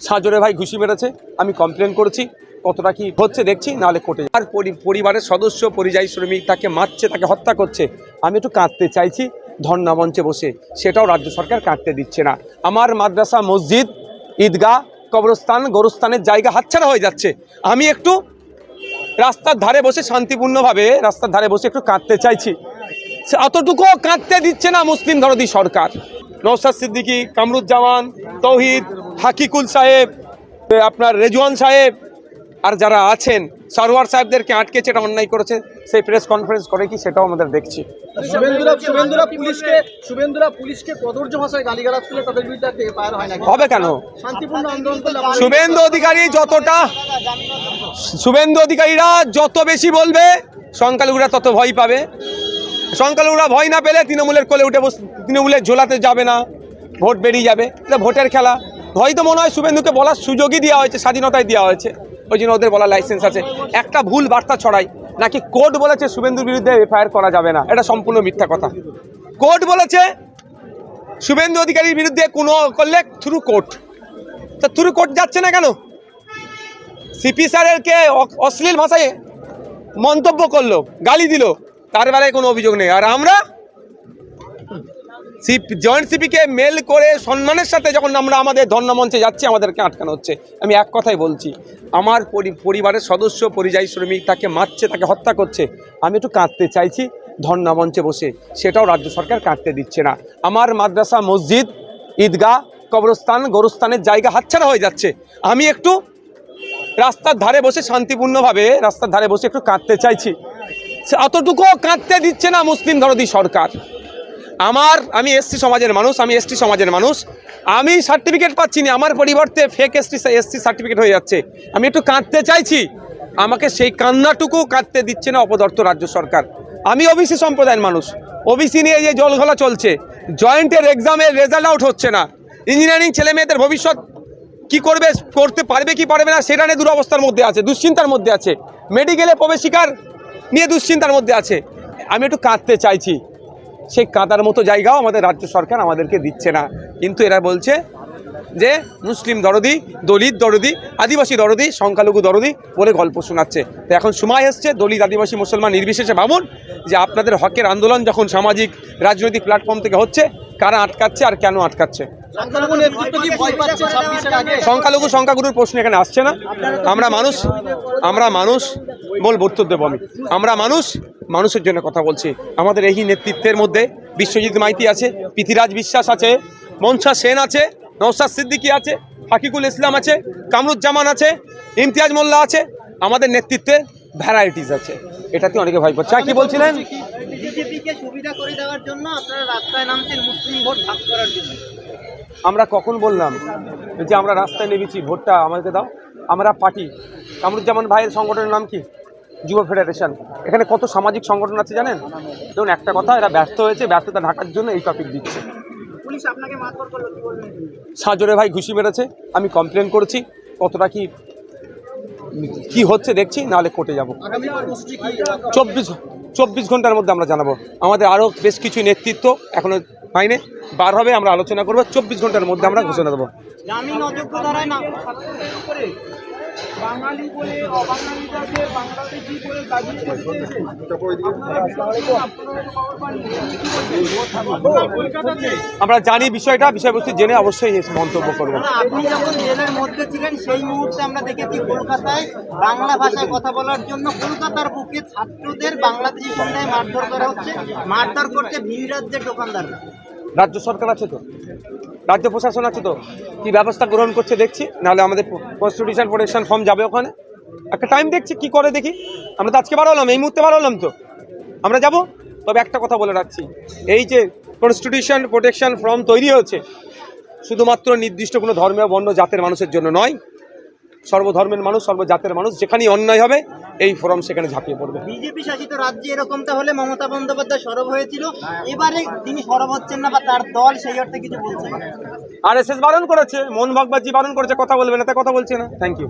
সাজরে ভাই ঘুষি মেরেছে, আমি কমপ্লেন করেছি, কতটা কি হচ্ছে দেখছি, নাহলে কোর্টে আর পরি- পরিবারের সদস্য, পরিযায়ী শ্রমিক তাকে মারছে, তাকে হত্যা করছে, আমি একটু কাঁদতে চাইছি, ধর্ণা মঞ্চে বসে, সেটাও রাজ্য সরকার কাটতে দিচ্ছে না। আমার মাদ্রাসা, মসজিদ, ঈদগাহ, কবরস্থান, গোরস্থানের জায়গা হাতছাড়া হয়ে যাচ্ছে। আমি একটু রাস্তার ধারে বসে শান্তিপূর্ণভাবে রাস্তার ধারে বসে একটু কাঁদতে চাইছি। সে অতটুকুও কাঁদতে দিচ্ছে না মুসলিম ধরদি সরকার। নৌসাদ সিদ্দিকী, কামরুজ্জামান, তৌহিদ হাকিকুল সাহেব আপনার রেজওয়ান সাহেব আর যারা আছেন সারোয়ার সাহেবদেরকে আটকেছে এটা অন্যায় করেছে সেই প্রেস কনফারেন্স করে কি সেটাও আমাদের দেখছি। হবে কেন? শুভেন্দু অধিকারী যতটা শুভেন্দু অধিকারীরা যত বেশি বলবে সংখ্যালঘুরা তত ভয় পাবে। সংখ্যালঘুরা ভয় না পেলে তৃণমূলের কোলে উঠে বস তৃণমূলের ঝোলাতে যাবে না ভোট বেরিয়ে যাবে। এটা ভোটের খেলা। ভয় তো মনে হয় শুভেন্দুকে বলার সুযোগই দেওয়া হয়েছে স্বাধীনতায় দেওয়া হয়েছে। ওই জন্য ওদের বলার লাইসেন্স আছে। একটা ভুল বার্তা ছড়াই, নাকি কোর্ট বলেছে শুভেন্দুর বিরুদ্ধে এফআইআর করা যাবে না? এটা সম্পূর্ণ মিথ্যা কথা। কোর্ট বলেছে শুভেন্দু অধিকারীর বিরুদ্ধে কোনো করলে থ্রু কোর্ট তা থ্রু কোর্ট যাচ্ছে না কেন? সিপি স্যারেরকে অশ্লীল ভাষায় মন্তব্য করল, গালি দিল, তার বেলায় কোনো অভিযোগ নেই। আর আমরা জয়েন্ট সিপিকে মেল করে সম্মানের সাথে যখন আমরা আমাদের ধর্ণামঞ্চে যাচ্ছি, আমাদেরকে আটকানো হচ্ছে। আমি এক কথাই বলছি, আমার পরিবারের সদস্য, পরিযায়ী শ্রমিক তাকে মারছে, তাকে হত্যা করছে। আমি একটু কাঁদতে চাইছি ধর্ণামঞ্চে বসে, সেটাও রাজ্য সরকার কাটতে দিচ্ছে না। আমার মাদ্রাসা, মসজিদ, ঈদগাহ, কবরস্থান, গোরস্থানের জায়গা হাতছাড়া হয়ে যাচ্ছে। আমি একটু রাস্তার ধারে বসে শান্তিপূর্ণভাবে রাস্তার ধারে বসে একটু কাঁদতে চাইছি। অতটুকুও কাঁদতে দিচ্ছে না মুসলিম ধরদি সরকার। আমার, আমি এসসি সমাজের মানুষ, আমি এসটি সমাজের মানুষ। আমি সার্টিফিকেট পাচ্ছি না, আমার পরিবর্তে ফেক এসটি, এসসি সার্টিফিকেট হয়ে যাচ্ছে। আমি একটু কাঁদতে চাইছি। আমাকে সেই কান্নাটুকু কাঁদতে দিচ্ছে না অপদর্থ রাজ্য সরকার। আমি ওবিসি সম্প্রদায়ের মানুষ। ওবিসি নিয়ে যে জলঘলা চলছে, জয়েন্টের এক্সামের রেজাল্ট আউট হচ্ছে না। ইঞ্জিনিয়ারিং ছেলে মেয়েদের ভবিষ্যৎ কি করবে, করতে পারবে, কি পারবে না, সেটা নিয়ে দুরবস্থার মধ্যে আছে, দুশ্চিন্তার মধ্যে আছে। মেডিকেলে প্রবেশিকার নিয়ে দুশ্চিন্তার মধ্যে আছে। আমি একটু কাঁদতে চাইছি। সেই কাঁদার মতো জায়গাও আমাদের রাজ্য সরকার আমাদেরকে দিচ্ছে না। কিন্তু এরা বলছে যে মুসলিম দরদি, দলিত দরদি, আদিবাসী দরদি, সংখ্যালঘু দরদি বলে গল্প শোনাচ্ছে। তো এখন সময় এসছে দলিত, আদিবাসী, মুসলমান নির্বিশেষে ভাবুন যে আপনাদের হকের আন্দোলন যখন সামাজিক, রাজনৈতিক প্ল্যাটফর্ম থেকে হচ্ছে, কারা আটকাচ্ছে আর কেন আটকাচ্ছে? সংখ্যালঘু নেতৃত্ব কি ভয় পাচ্ছে ছাব্বিশের আগে? সংখ্যালঘু সংখ্যাগুরুর প্রশ্ন এখানে আসছে না। আমরা মানুষ আমরা মানুষ বল বক্তব্য দেবো আমি। আমরা মানুষ মানুষের জন্য কথা বলছি। আমাদের এই নেতৃত্বের মধ্যে বিশ্বজিৎ মাইতি আছে পৃথিরাজ বিশ্বাস আছে মনসা সেন আছে নৌসাদ সিদ্দিকী আছে হাকিকুল ইসলাম আছে কামরুজ্জামান আছে ইমতিয়াজ মোল্লা আছে। আমাদের নেতৃত্বে ভ্যারাইটিস আছে। এটাতে অনেকে ভয় পাচ্ছে। আর কি বলছিলেন? বিজেপিকে সুবিধা করে দেওয়ার জন্য আপনারা রাস্তায় নামছেন মুসলিম ভোট ভাগ করার জন্য। আমরা কখন বললাম যে আমরা রাস্তায় নেমেছি ভোটটা আমাদেরকে দাও। আমরা পার্টি। কামরুজ্জামান ভাইয়ের সংগঠনের নাম কি? যুব ফেডারেশন। এখানে কত সামাজিক সংগঠন আছে জানেন? দেখুন একটা কথা এরা ব্যস্ত হয়েছে ব্যস্ততা ঢাকার জন্য এই টপিক দিচ্ছে। সাজরে ভাই ঘুষি মেরেছে আমি কমপ্লেন করেছি কতটা কি কি হচ্ছে দেখছি নাহলে কোর্টে যাব। চব্বিশ চব্বিশ ঘণ্টার মধ্যে আমরা জানাব। আমাদের আরও বেশ কিছু নেতৃত্ব এখনও হয়নি বার হবে আমরা আলোচনা করব। চব্বিশ ঘণ্টার মধ্যে আমরা ঘোষণা দেবো। বাঙালি বলে অবাঙালিটাকে বাংলাদেশি বলে দাবি কলকাতাতে। আমরা জানি বিষয়টা বিষয়বস্তু জেনে অবশ্যই মন্তব্য করব। না, আপনি যখন জেলের মধ্যে ছিলেন সেই মুহূর্তে আমরা দেখেছি কলকাতায় বাংলা ভাষায় কথা বলার জন্য কলকাতার বুকে ছাত্রদের বাংলাদেশি সন্ধ্যায় মারধর করা হচ্ছে। মারধর করছে ভিন রাজ্যের দোকানদাররা। রাজ্য সরকার আছে তো? রাজ্য প্রশাসন আছে তো, কী ব্যবস্থা গ্রহণ করছে দেখছি, নাহলে আমাদের কনস্টিটিউশন প্রোটেকশন ফর্ম যাবে ওখানে। একটা টাইম দেখছি কি করে দেখি। আমরা তো আজকে বার হলাম, এই মুহূর্তে বার হলাম তো। আমরা যাব? তবে একটা কথা বলে রাখছি, এই যে কনস্টিটিউশন প্রোটেকশন ফর্ম তৈরি হয়েছে, শুধুমাত্র নির্দিষ্ট কোনো ধর্মীয় বর্ণ জাতের মানুষের জন্য নয় সর্বধর্মের মানুষ সর্বজাতের মানুষ যেখানেই অন্যায় হবে এই ফোরাম সেখানে ঝাঁপিয়ে পড়বে। বিজেপি শাসিত রাজ্যে এরকমটা হলে মমতা বন্দ্যোপাধ্যায় সরব হয়েছিল। এবারে তিনি সরব হচ্ছেন না বা তার দল সেই অর্থে কিছু বলছে আর এস এস বারণ করেছে মোহন ভগবাজি বারণ করেছে কথা বলবে না তাই কথা বলছে না। Thank you